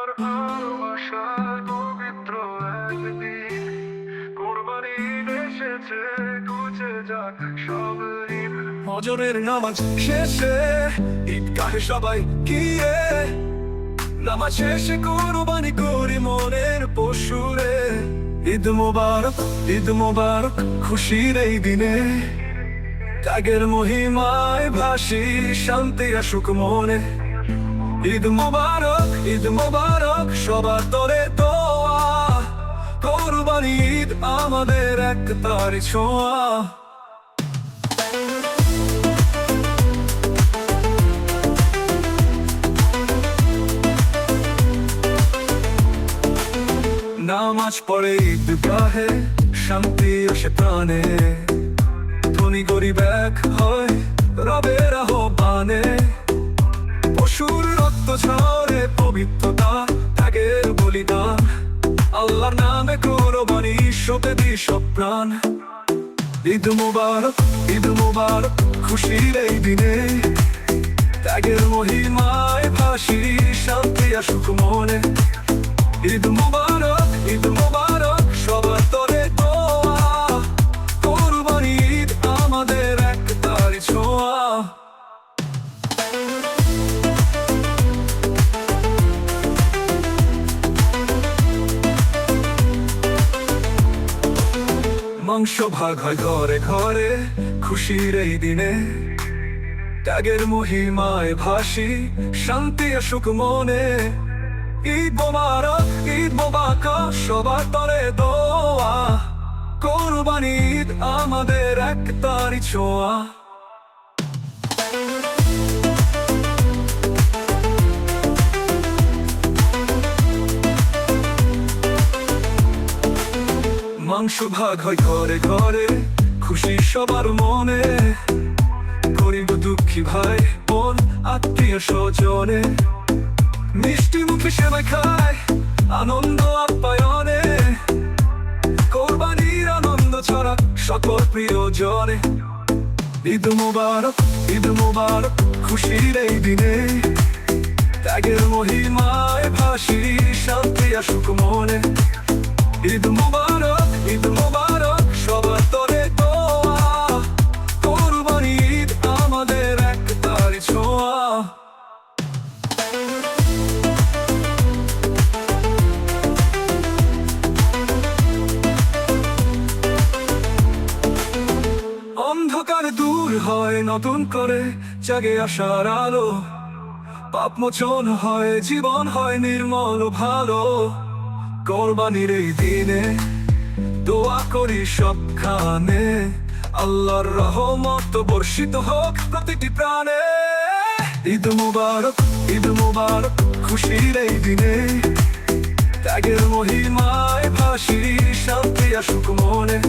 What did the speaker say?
আর ভালোবাসার পবিত্র একদিন। কোরবানি এসেছে গুছে যাক সব নামাজ শেষে, ঈদগাহে সবাই গিয়ে। নামাজ শেষে কোরবানি করি মনের পশুরে। ঈদ মোবারক ঈদ মোবারক, খুশির এই দিনে। ত্যাগের মহিমায় ভাসি, শান্তি আসুক মনে। ঈদ মোবারক ঈদ মোবারক, সবার তরে দোয়া। কোরবানি ঈদ আমাদের এক তার ছোঁয়া নামাজ পড়ে ঈদগাহে শান্তি আসে প্রাণে। ধনী গরিব এক হয় রবের আহ্বানে। ঝরে পবিত্রতা, ত্যাগের বলিদান আল্লাহর নামে কোরবানি শোকে দি প্রাণ ঈদ মুবারক ঈদ মুবারক, খুশির এই দিনে। ত্যাগের মহিমায় ভাসি শান্তি আসুক মনে। ঈদ মুবারক মাংস ভাগ হয় ঘরে ঘরে, খুশির এই দিনে। ত্যাগের মহিমায় ভাসি শান্তি আসুক মনে। ঈদ বোমারা ঈদ বোবাকা সবার তরে দোয়া। কোরবানি ঈদ আমাদের এক তারি ছোঁয়া। মাংস ভাগ হয় ঘরে ঘরে, খুশি সবার মনে। গরিব দুঃখী ভাই, বোন, আত্মীয় স্বজনে। মিষ্টি মুখে সেবাই খায় আনন্দ আপ্যায়নে। কোরবানির আনন্দ ছড়া সকল প্রিয়জনে। ঈদ মুবারক ঈদ মুবারক, খুশির এই দিনে। ত্যাগের মহিমায় ভাসি শান্তি আসুক মনে। ঈদ মুবারক নতুন করে জাগে আসার আলো। পাপ মোচন হয়, জীবন হয় নির্মল ভালো। কোরবানির এই দিনে দোয়া করি সবখানে। আল্লাহর রহমত বর্ষিত হোক প্রতিটি প্রাণে। ঈদ মুবারক ঈদ মুবারক, খুশির এই দিনে। ত্যাগের মহিমায় ভাসি শান্তি আসুক মনে।